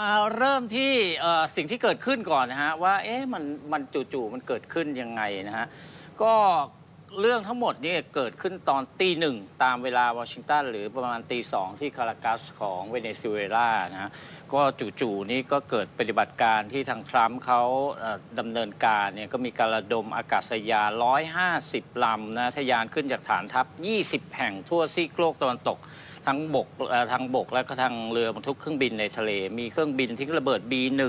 มาเริ่มที่เอ่อสิ่งที่เกิดขึ้นก่อนนะฮะว่าเอ๊ะมันมันจู่ๆมันเกิดขึ้นยังไงนะฮะก็เรื่องทั้งหมดนี่เกิดขึ้นตอนตีหนึ่งตามเวลาวอชิงตันหรือประมาณตีสองที่คารากัสของเวเนซุเอลานะฮะก็จู่ๆนี่ก็เกิดปฏิบัติการที่ทางทรัมป์เขาเอ่อดำเนินการเนี่ยก็มีการระดมอากาศยาน 150 ลำนะทะยานขึ้นจากฐานทัพ 20 แห่งทั่วซีกโลกตะวันตก ทั้งบกเอ่อทางบกและก็ทางเรือบรรทุกเครื่องบินในทะเล มีเครื่องบินทิ้งระเบิด B1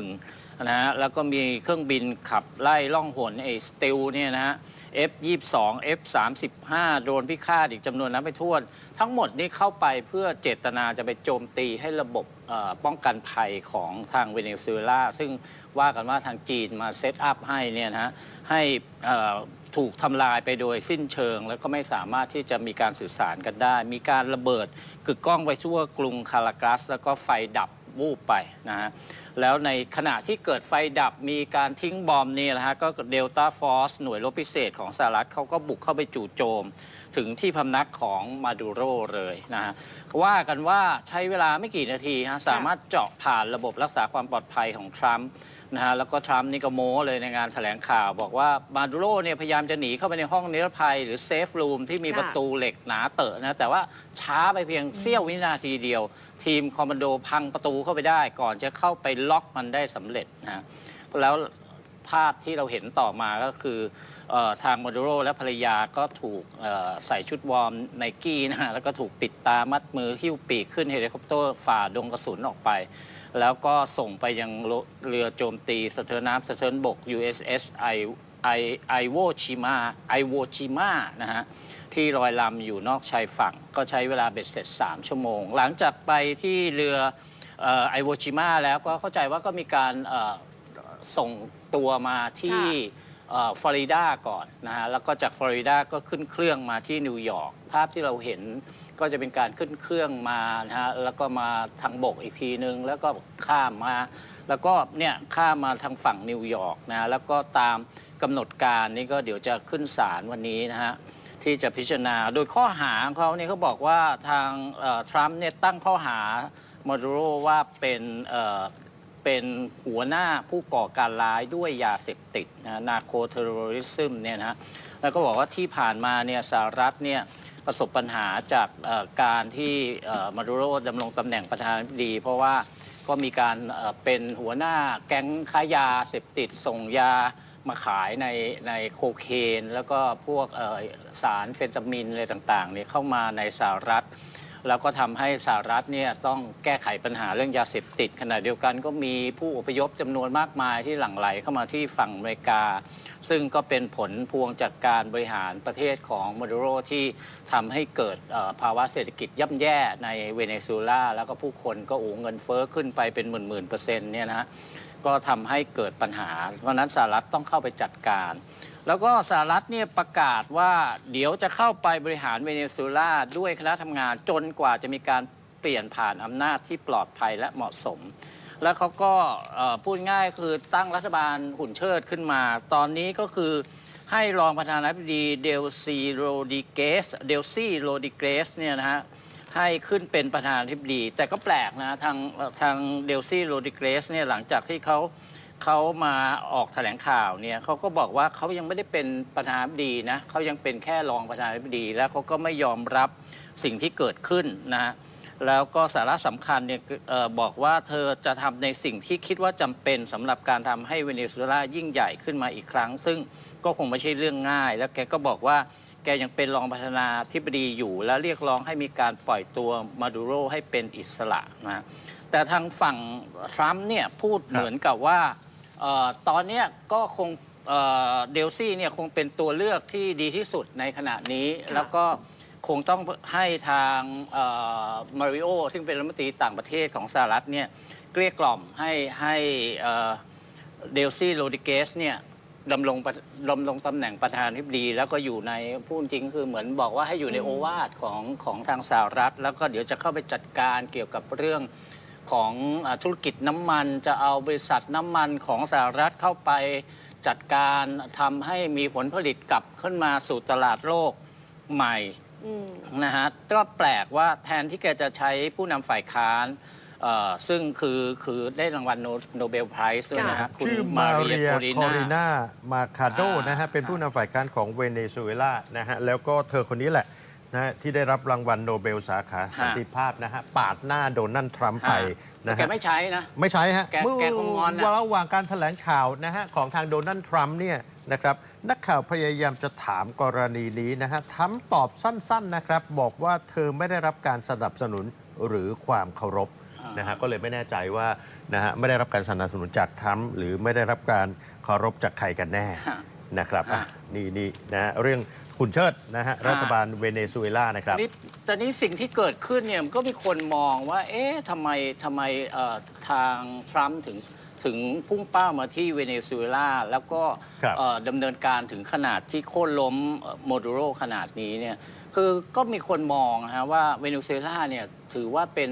นะฮะแล้วก็มีเครื่องบินขับไล่ล่องหนไอ้สติลเนี่ยนะฮะ F22 F35 โดรนพิฆาตอีกจำนวนนับไม่ถ้วน ทั้งหมดนี้เข้าไปเพื่อเจตนาจะไปโจมตีให้ระบบเอ่อป้องกันภัยของทางเวเนซุเอลาซึ่งว่ากันว่าทางจีนมาเซตอัพให้เนี่ยนะฮะให้เอ่อ ถูกทำลายไปโดยสิ้นเชิง แล้วก็ไม่สามารถที่จะมีการสื่อสารกันได้ มีการระเบิดกึกก้องไปทั่วกรุงคารากัส แล้วก็ไฟดับวูบไปนะฮะแล้วในขณะที่เกิดไฟดับมีการทิ้งบอมนี่แหละฮะก็เดลต้าฟอร์สหน่วยรบพิเศษของสหรัฐเขาก็บุกเข้าไปจู่โจม ถึงที่พำนักของมาดูโรเลยนะฮะว่ากันว่าใช้เวลาไม่กี่นาทีฮะสามารถเจาะผ่านระบบรักษาความปลอดภัยของทรัมป์ นะฮะแล้วก็ทรัมป์นี่ก็โม้เลยในงานแถลงข่าว บอกว่ามาดูโรเนี่ยพยายามจะหนีเข้าไปในห้องนิรภัยหรือเซฟรูมที่มีค่ะ ประตูเหล็กหนาเตอะนะ แต่ว่าช้าไปเพียงเสี้ยววินาทีเดียว ทีมคอมมานโดพังประตูเข้าไปได้ ก่อนจะเข้าไปล็อกมันได้สำเร็จนะฮะแล้วภาพที่เราเห็นต่อมาก็คือเออทางมาดูโรและภรรยาก็ถูกเอ่อใส่ชุดวอร์มไนกี้นะฮะแล้วก็ถูกปิดตามัดมือหิ้วปีกขึ้นเฮลิคอปเตอร์ฝ่าดงกระสุนออกไป แล้วก็ส่งไปยังเรือโจมตีสะเทินน้ำสะเทินบก USS ไอไอไอโวชิมาไอโวชิมานะฮะที่ลอยลำอยู่นอกชายฝั่ง ก็ใช้เวลาเบ็ดเสร็จ 3 ชั่วโมง หลังจากไปที่เรือไอโวชิมาแล้วก็เข้าใจว่าก็มีการส่งตัวมาที่ ฟลอริดาก่อนนะฮะแล้วก็จากฟลอริดาก็ขึ้นเครื่องมาที่นิวยอร์กภาพที่เราเห็นก็จะเป็นการขึ้นเครื่องมานะฮะแล้วก็มาทางบกอีกทีนึง แล้วก็ข้ามมา แล้วก็เนี่ยข้ามมาทางฝั่งนิวยอร์กนะแล้วก็ตามกำหนดการนี่ก็เดี๋ยวจะขึ้นศาลวันนี้นะฮะที่จะพิจารณาโดยข้อหาของเขาเนี่ยเขาบอกว่าทางทรัมป์เนี่ยตั้งข้อหามาดูโรว่าเป็น เป็นหัวหน้าผู้ก่อการร้ายด้วยยาเสพติดนะนาโคเทอร์โริซึมเนี่ยนะฮะแล้วก็บอกว่าที่ผ่านมาเนี่ยสหรัฐเนี่ยประสบปัญหาจากการที่มาดูโรดำรงตำแหน่งประธานาธิบดี เพราะว่าก็มีการเป็นหัวหน้าแก๊งค้ายาเสพติดส่งยามาขายในในโคเคน แล้วก็พวกสารเฟนตามินอะไรต่างๆเนี่ยเข้ามาในสหรัฐ แล้วก็ทำให้สหรัฐเนี่ยต้องแก้ไขปัญหาเรื่องยาเสพติด ขณะเดียวกันก็มีผู้อพยพจำนวนมากมายที่หลั่งไหลเข้ามาที่ฝั่งอเมริกา ซึ่งก็เป็นผลพวงจากการบริหารประเทศของมาดูโรที่ทำให้เกิดเอ่อภาวะเศรษฐกิจย่ำแย่ในเวเนซุเอลาแล้วก็ผู้คนก็โอ้เงินเฟ้อขึ้นไปเป็นหมื่นหมื่นๆเปอร์เซ็นต์เนี่ยนะฮะ ก็ทำให้เกิดปัญหา เพราะฉะนั้นสหรัฐต้องเข้าไปจัดการ แล้วก็สหรัฐเนี่ยประกาศว่าเดี๋ยวจะเข้าไปบริหารเวเนซุเอลาด้วยคณะทำงานจนกว่าจะมีการเปลี่ยนผ่านอำนาจที่ปลอดภัยและเหมาะสม แล้วเขาก็พูดง่ายคือตั้งรัฐบาลหุ่นเชิดขึ้นมา ตอนนี้ก็คือให้รองประธานาธิบดีเดลซีโรดิเกสเดลซีโรดิเกสเนี่ยนะฮะให้ขึ้นเป็นประธานาธิบดี แต่ก็แปลกนะทางทางเดลซีโรดิเกสเนี่ยหลังจากที่เขา เขามาออกแถลงข่าวเนี่ยเขาก็บอกว่าเขายังไม่ได้เป็นประธานาธิบดีนะเขายังเป็นแค่รองประธานาธิบดี แล้วเขาก็ไม่ยอมรับสิ่งที่เกิดขึ้นนะฮะแล้วก็สาระสำคัญเนี่ยเอ่อบอกว่าเธอจะทำในสิ่งที่คิดว่าจำเป็นสำหรับการทำให้เวเนซุเอลายิ่งใหญ่ขึ้นมาอีกครั้ง ซึ่งก็คงไม่ใช่เรื่องง่าย แล้วแกก็บอกว่าแกยังเป็นรองประธานาธิบดีอยู่ และเรียกร้องให้มีการปล่อยตัวมาดูโรให้เป็นอิสระนะแต่ทางฝั่งทรัมป์เนี่ยพูดเหมือนกับว่า เออตอนเนี้ยก็คงเอ่อเดลซี่เนี่ยคงเป็นตัวเลือกที่ดีที่สุดในขณะนี้ แล้วก็คงต้องให้ทางมาริโอซึ่งเป็นรัฐมนตรีต่างประเทศของสหรัฐเนี่ยเกลี้ยกล่อมให้ให้เอ่อเดลซี่โรดิเกสเนี่ยดำรงประดำรงตำแหน่งประธานาธิบดี แล้วก็อยู่ในพูดจริงคือเหมือนบอกว่าให้อยู่ในโอวาทของของทางสหรัฐ แล้วก็เดี๋ยวจะเข้าไปจัดการเกี่ยวกับเรื่อง ของอาธุรกิจน้ำมัน จะเอาบริษัทน้ำมันของสหรัฐเข้าไปจัดการทำให้มีผลผลิตกลับขึ้นมาสู่ตลาดโลกใหม่อืมนะฮะก็แปลกว่าแทนที่แกจะใช้ผู้นำฝ่ายค้านเอ่อซึ่งคือคือได้รางวัลโนเบลไพรส์ด้วยนะฮะคุณชื่อมาเรียโคคอริน่ามาคาโดอ่านนะฮะ เป็นผู้นำฝ่ายการของเวเนซุเอลานะฮะ แล้วก็เธอคนนี้แหละ นะฮะที่ได้รับรางวัลโนเบลสาขาสันติภาพนะฮะปาดหน้าโดนัลด์ทรัมป์ไปแต่นะแกฮะไม่ใช้นะ ไม่ใช่ฮะแกเมื่อแกคงงอนน่ะ ระหว่างการแถลงข่าวนะฮะของทางโดนัลด์ทรัมป์เนี่ยนะครับนักข่าวพยายามจะถามกรณีนี้นะฮะทรัมป์ตอบสั้นๆนะครับ บอกว่าเธอไม่ได้รับการสนับสนุนหรือความเคารพอ่านนะฮะก็เลยไม่แน่ใจว่านะฮะไม่ได้รับการสนับสนุนจากทรัมป์หรือไม่ได้รับการเคารพจากใครกันแน่ ฮะ นะครับอะฮะนี่นี่นะฮะเรื่อง คุณเชิดนะฮะรัฐบาลเวเนซุเอลานะครับ นี่แต่นี้สิ่งที่เกิดขึ้นเนี่ยมันก็มีคนมองว่า เอ๊ะทำไมทำไมเอ่อทางทรัมป์ถึงถึงพุ่งเป้ามาที่เวเนซุเอลาแล้วก็ครับเอ่อดำเนินการถึงขนาดที่โค่นล้มโมดูโรขนาดนี้เนี่ยคือก็มีคนมองนะฮะว่าเวเนซุเอลาเนี่ยถือว่าเป็น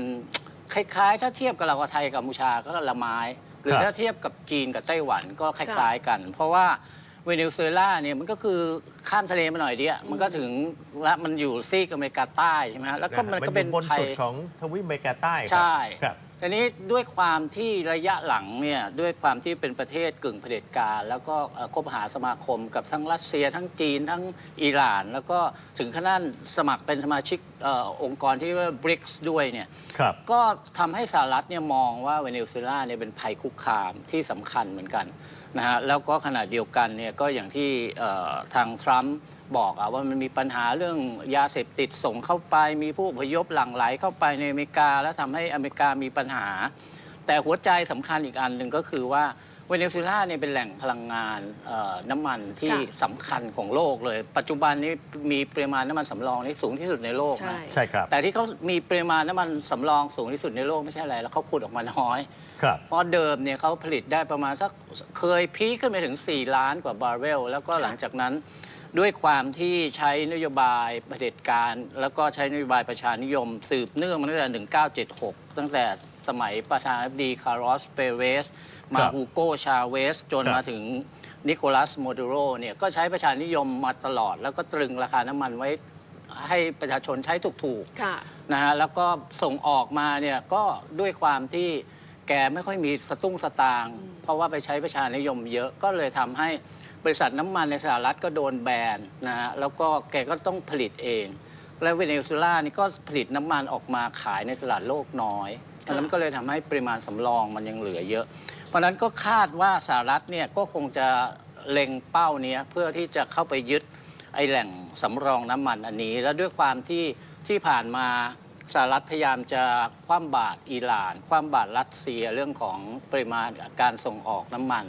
คล้ายๆ ถ้าเทียบกับเรากับไทยกับกัมพูชาก็ละไม้ หรือครับ ถ้าเทียบกับจีนกับไต้หวันก็คล้ายๆกัน เพราะว่า เวเนซุเอลาเนี่ยมันก็คือข้ามทะเลมาหน่อยเดียวมันก็ถึงและมันอยู่ซีกอเมริกาใต้ใช่ไหมฮะแล้วก็มันก็เป็นอยู่บนภัสุยดของทวีปอเมริกาใต้ครับใช่ครับทีนี้ด้วยความที่ระยะหลังเนี่ยด้วยความที่เป็นประเทศกึ่งเผด็จการ แล้วก็เอ่อคบหาสมาคมกับทั้งรัสเซีย ทั้งจีน ทั้งอิหร่าน แล้วก็ถึงขนาดสมัครเป็นสมาชิกเออองค์กรที่เรียกว่า BRICS ด้วยเนี่ยครับก็ทำให้สหรัฐเนี่ยมองว่าเวเนซุเอลาเนี่ยเป็นภัยคุกคามที่สำคัญเหมือนกัน นะฮะแล้วก็ขณะเดียวกันเนี่ยก็อย่างที่ทางทรัมป์บอกอะว่ามันมีปัญหาเรื่องยาเสพติดส่งเข้าไป มีผู้อพยพหลั่งไหลเข้าไปในอเมริกา แล้วทำให้อเมริกามีปัญหา แต่หัวใจสำคัญอีกอันหนึ่งก็คือว่า เวเนซุเอลาเนี่ยเป็นแหล่งพลังงานเอ่อน้ำมันที่ค่ะสำคัญของโลกเลย ปัจจุบันนี้มีปริมาณน้ำมันสำรองที่สูงที่สุดในโลกใช่นะ ใช่ครับแต่ที่เขามีปริมาณน้ำมันสำรองสูงที่สุดในโลกไม่ใช่อะไร แล้วเขาขุดออกมาน้อย ครับ เพราะเดิมเนี่ยเขาผลิตได้ประมาณสักเคยพีคขึ้นไปถึง 4 ล้านกว่าบาร์เรล แล้วก็หลังจากนั้น ด้วยความที่ใช้นโยบายเผด็จการ แล้วก็ใช้นโยบายประชานิยม สืบเนื่องมาตั้งแต่ 1976 ตั้งแต่ สมัยประธานาธิบดีคาร์ลอสเปเรสมาครับฮูโกชาเวส จนครับมาถึงนิโคลัสโมดูโรเนี่ยก็ใช้ประชานิยมมาตลอด แล้วก็ตรึงราคาน้ำมันไว้ให้ประชาชนใช้ถูกๆค่ะนะฮะแล้วก็ส่งออกมาเนี่ยก็ด้วยความที่แกไม่ค่อยมีสตุ้งสตางค์เพราะว่าไปใช้ประชานิยมเยอะก็เลยทำให้บริษัทน้ำมันในสหรัฐก็โดนแบนนะฮะแล้วก็แกก็ต้องผลิตเอง และเวเนซุเอลานี่ก็ผลิตน้ำมันออกมาขายในตลาดโลกน้อยเพ ราะฉะนั้นก็เลยทำให้ปริมาณสำรองมันยังเหลือเยอะ เพราะฉะนั้นก็คาดว่าสหรัฐเนี่ยก็คงจะเล็งเป้าเนี้ยเพื่อที่จะเข้าไปยึดไอแหล่งสำรองน้ำมันอันนี้ แล้วด้วยความที่ที่ผ่านมาสหรัฐพยายามจะคว่ำบาตรอิหร่าน คว่ำบาตรรัสเซียเรื่องของปริมาณการส่งออกน้ำมัน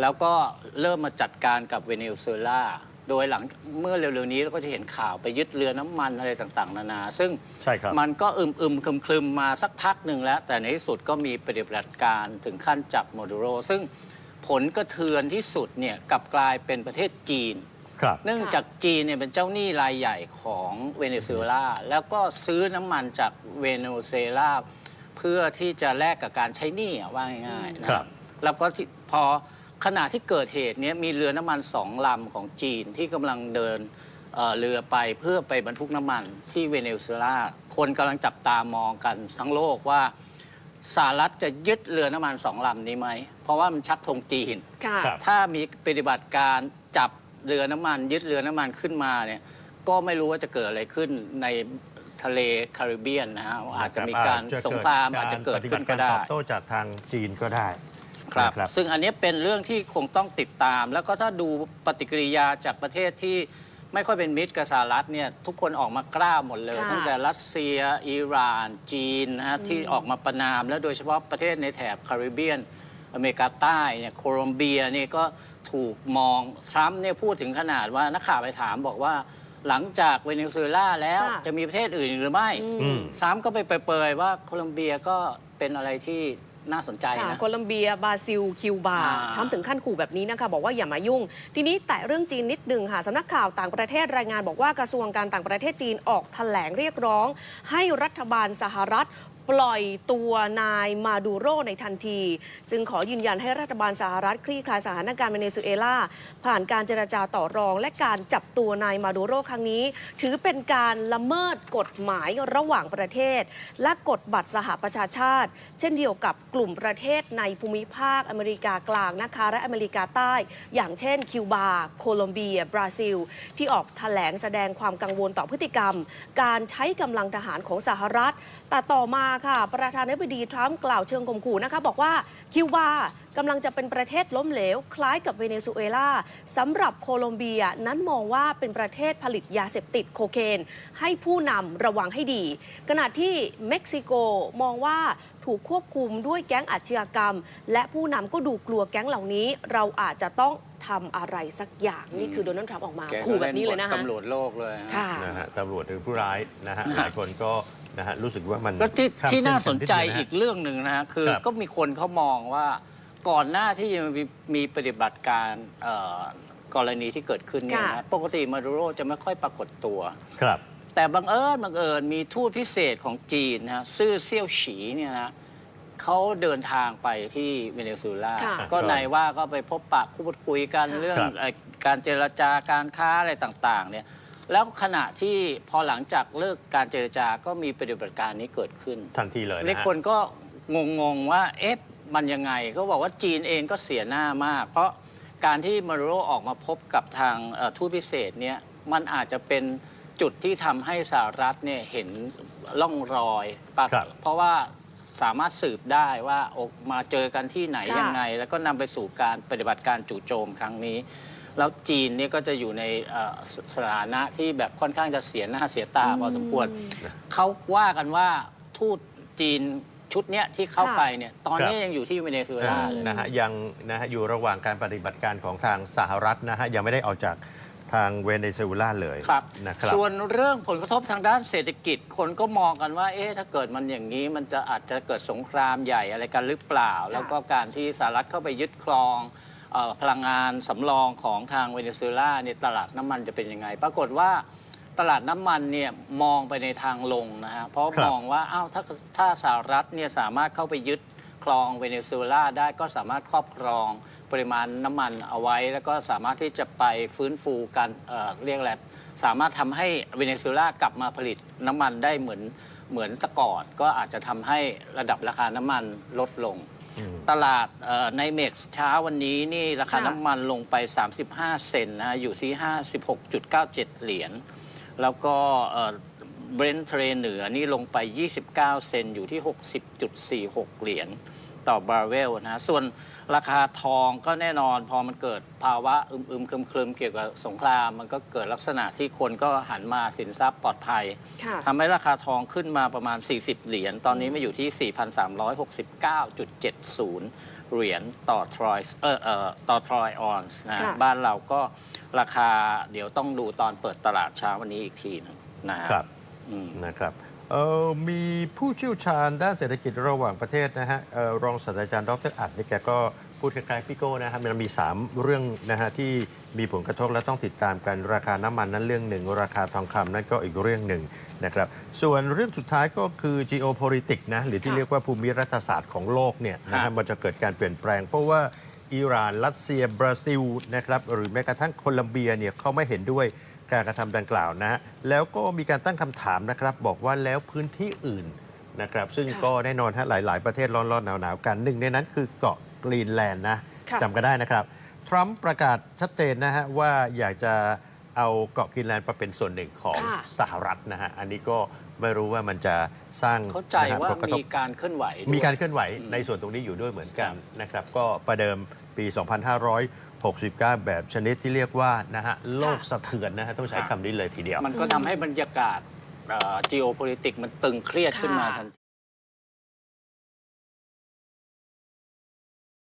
แล้วก็เริ่มมาจัดการกับเวเนซุเอลา โดยหลังเมื่อเร็วๆนี้เราก็จะเห็นข่าวไปยึดเรือน้ำมันอะไรต่างๆ นานา ซึ่งใช่ครับ มันก็อึมอึมคลึมคลึมๆมาสักพักหนึ่งแล้ว แต่ในที่สุดก็มีปฏิบัติการถึงขั้นจับโมดูโร ซึ่งผลกระเทือนที่สุดเนี่ยกลับกลายเป็นประเทศจีน ครับ เนื่องจากจีนเนี่ยเป็นเจ้าหนี้รายใหญ่ของเวเนซุเอลาแล้วก็ซื้อน้ำมันจากเวเนซุเอลาเพื่อที่จะแลกกับการใช้หนี้อะว่าง่ายๆนะคครัรับ บ แล้วก็ที่พอ ขณะที่เกิดเหตุเนี้ยมีเรือน้ำมันสองลำของจีนที่กำลังเดินเอ่อเรือไปเพื่อไปบรรทุกน้ำมันที่เวเนซุเอลา คนกำลังจับตามองกันทั้งโลกว่าสหรัฐจะยึดเรือน้ำมันสองลำนี้ไหม เพราะว่ามันชักธงจีน ค่ะ ครับ ถ้ามีปฏิบัติการจับเรือน้ำมัน ยึดเรือน้ำมันขึ้นมาเนี่ยก็ไม่รู้ว่าจะเกิดอะไรขึ้นในทะเลแคริบเบียนนะฮะอาจจะมีการจะสงครามอาจจะเกิดขึ้นก็ปฏิบัติารได้ตอบโต้จากทางจีนก็ได้ ครับ นะครับ ซึ่งอันนี้เป็นเรื่องที่คงต้องติดตาม แล้วก็ถ้าดูปฏิกิริยาจากประเทศที่ไม่ค่อยเป็นมิตรกับสหรัฐเนี่ยทุกคนออกมากล้าหมดเลย ค่ะตั้งแต่รัสเซีย อิหร่าน จีนนะฮะที่ออกมาประนาม แล้วโดยเฉพาะประเทศในแถบแคริบเบียน อเมริกาใต้เนี่ยโคลอมเบียเนี่ยก็ถูกมองทรัมป์เนี่ยพูดถึงขนาดว่านักข่าวไปถามบอกว่าหลังจากเวเนซุเอลาแล้วค่ะ จะมีประเทศอื่นอีกหรือไม่ อือืมมทรัมป์ก็ไปเปรยๆว่าโคลอมเบียก็เป็นอะไรที่ น่าสนใจค่ะนะ โคลัมเบีย บราซิล คิวบาอ่า ทำถึงขั้นขู่แบบนี้นะคะ บอกว่าอย่ามายุ่ง ทีนี้แต่เรื่องจีนนิดนึงค่ะสำนักข่าวต่างประเทศรายงานบอกว่ากระทรวงการต่างประเทศจีนออกแถลงเรียกร้อง ให้รัฐบาลสหรัฐ ปล่อยตัวนายมาดูโรในทันที จึงขอยืนยันให้รัฐบาลสหรัฐคลี่คลายสถานการณ์เวเนซุเอลาผ่านการเจรจาต่อรอง และการจับตัวนายมาดูโรครั้งนี้ ถือเป็นการละเมิดกฎหมายระหว่างประเทศ และกฎบัตรสหประชาชาติ เช่นเดียวกับกลุ่มประเทศในภูมิภาคอเมริกากลางนะคะและอเมริกาใต้ อย่างเช่น คิวบา โคลอมเบีย บราซิล ที่ออกแถลงแสดงความกังวลต่อพฤติกรรม การใช้กำลังทหารของสหรัฐ แต่ต่อมาค่ะ ประธานาธิบดีทรัมป์กล่าวเชิงข่มขู่นะคะ บอกว่าคิวบากำลังจะเป็นประเทศล้มเหลว คล้ายกับเวเนซุเอลาสำหรับโคลอมเบียนั้นมองว่าเป็นประเทศผลิตยาเสพติดโคเคน ให้ผู้นำระวังให้ดี ขณะที่เม็กซิโกมองว่าถูกควบคุมด้วยแก๊งอาชญากรรม และผู้นำก็ดูกลัวแก๊งเหล่านี้ เราอาจจะต้องทำอะไรสักอย่างนี่คือโดนัลด์ทรัมป์ออกมาแกก็ขู่แบบนี้เลยนะบคะทตำรวจโลกเลยฮะค่ะนะฮะตำรวจหรือผู้ร้ายนะฮะหลายคนก็ นะฮะรู้สึกว่ามันแล้วที่ข้มที่เส้น่าสนใจดเดียวะฮะอีกเรื่องหนึ่งนะฮะคือครับก็มีคนเขามองว่าก่อนหน้าที่จะมีมีปฏิบัติการเอ่อกรณีที่เกิดขึ้นเนี่ยค่ะนะปกติมาดูโรจะไม่ค่อยปรากฏตัว ครับ แต่บังเอิญบังเอิญมีทูตพิเศษของจีนนะฮะซื่อเซี่ยวฉีเนี่ยนะเขาเดินทางไปที่เวเนซุเอลาค่ะก็ในว่าก็ไปพบปะพูดคุยกันค่ะเรื่องครับ เอ่อการเจรจาการค้าอะไรต่าง ๆ เนี่ย แล้วขณะที่พอหลังจากเลิกการเจรจาก็มีปฏิบัติการนี้เกิดขึ้นทันทีเลยในนะฮะ คนก็งงๆว่าเอ๊ะมันยังไง ก็บอกว่าจีนเองก็เสียหน้ามาก เพราะการที่มารุโรออกมาพบกับทางเอ่อทูตพิเศษเนี่ยมันอาจจะเป็นจุดที่ทำให้สหรัฐเนี่ยเห็นล่องรอยปะครับ เพราะว่าสามารถสืบได้ว่าออกมาเจอกันที่ไหนค่ะ ยังไง แล้วก็นำไปสู่การปฏิบัติการจู่โจมครั้งนี้ แล้วจีนเนี่ยก็จะอยู่ในเอ่อสสถานะที่แบบค่อนข้างจะเสียหน้าเสียตาพอสมควร เขาว่ากันว่าทูตจีนชุดเนี้ยที่เข้าค่ะไปเนี่ยตอนนี้ครับยังอยู่ที่เวเนซุเออ่าลาเลย นะฮะยังนะฮะอยู่ระหว่างการปฏิบัติการของทางสหรัฐนะฮะยังไม่ได้ออกจากทางเวเนซุเอลาเลยครับนะครับ ส่วนเรื่องผลกระทบทางด้านเศรษฐกิจ คนก็มองกันว่า เอ๊ะถ้าเกิดมันอย่างนี้ มันจะอาจจะเกิดสงครามใหญ่อะไรกันหรือเปล่า แล้วก็การที่สหรัฐเข้าไปยึดครอง เอ่อพลังงานสำรองของทางเวเนซุเอลาเนี่ยตลาดน้ำมันจะเป็นยังไง ปรากฏว่าตลาดน้ำมันเนี่ยมองไปในทางลงนะฮะเพราะครับมองว่าอ้าวถ้าถ้าสหรัฐเนี่ยสามารถเข้าไปยึดครองเวเนซุเอลาได้ก็สามารถครอบครองปริมาณน้ำมันเอาไว้ แล้วก็สามารถที่จะไปฟื้นฟูการเอ่อเรียกอะไรสามารถทำให้เวเนซุเอลากลับมาผลิตน้ำมันได้เหมือนเหมือนแตะก่อนก็อาจจะทำให้ระดับราคาน้ำมันลดลงอืม ตลาดเอ่อในเม็กซ์เช้าวันนี้นี่ราคาค่ะน้ำมันลงไป 35 เซนต์นะฮะอยู่ที่ 56.97 เหรียญ แล้วก็เบรนท์เทรเหนือนี่ลงไป 29 เซนต์อยู่ที่ 60.46 เหรียญ ต่อบาร์เรลนะฮะส่วนราคาทองก็แน่นอนพอมันเกิดภาวะอึมๆคลึมๆเกี่ยวกับสงคราม มันก็เกิดลักษณะที่คนก็หันมาสินทรัพย์ปลอดภัยค่ะ ทำให้ราคาทองขึ้นมาประมาณ 40 เหรียญตอนนี้มาอยู่ที่ 4,369.70 เหรียญต่อทรอยเออเอ่อต่อทรอยออนส์นะค่ะ บ้านเราก็ราคาเดี๋ยวต้องดูตอนเปิดตลาดเช้าวันนี้อีกทีหนึงนะฮะครับอืม นะครับ เอ่อมีผู้เชี่ยวชาญด้านเศรษฐกิจระหว่างประเทศนะฮะเอ่อรองศาสตราจารย์ดรอัดนี่แกก็พูดคล้ายๆพี่โก้นะครับมันมี 3 เรื่องนะฮะที่มีผลกระทบและต้องติดตามกันราคาน้ำมันนั้นเรื่องหนึ่ง ราคาทองคำนั่นก็อีกเรื่องหนึ่งนะครับส่วนเรื่องสุดท้ายก็คือ geopolitics นะหรือที่ค่ะเรียกว่าภูมิรัฐศาสตร์ของโลกเนี่ยนะครัฮะบมันจะเกิดการเปลี่ยนแปลง เพราะว่าอิหร่าน รัสเซียบราซิลนะครับหรือแม้กระทั่งโคลัมเบียเนี่ยเขาไม่เห็นด้วย การกระทำดังกล่าวนะฮะแล้วก็มีการตั้งคำถามนะครับบอกว่าแล้วพื้นที่อื่นนะครับซึ่งค่ะก็แน่นอนฮะหลาย ๆ ประเทศร้อนๆหนาวๆกันหนึ่งในนั้นคือเกาะกรีนแลนด์นะค่ะจำกันได้นะครับ ทรัมป์ประกาศชัดเจนนะฮะว่าอยากจะเอาเกาะกรีนแลนด์มาเป็นส่วนหนึ่งของค่ะสหรัฐนะฮะอันนี้ก็ไม่รู้ว่ามันจะสร้างเข้าใจนะฮะว่าผลกระทบมีการเคลื่อนไหวด้วยมีการเคลื่อนไหวอืมในส่วนตรงนี้อยู่ด้วยเหมือนกันนะครับ ก็ประเดิมปี 2569 แบบชนิดที่เรียกว่านะฮะโลกสะเทือนนะฮะต้องใช้คำนี้เลยทีเดียว มันก็ทำให้บรรยากาศเอ่อ geopolitics มันตึงเครียดขึ้นมาค่ะทันที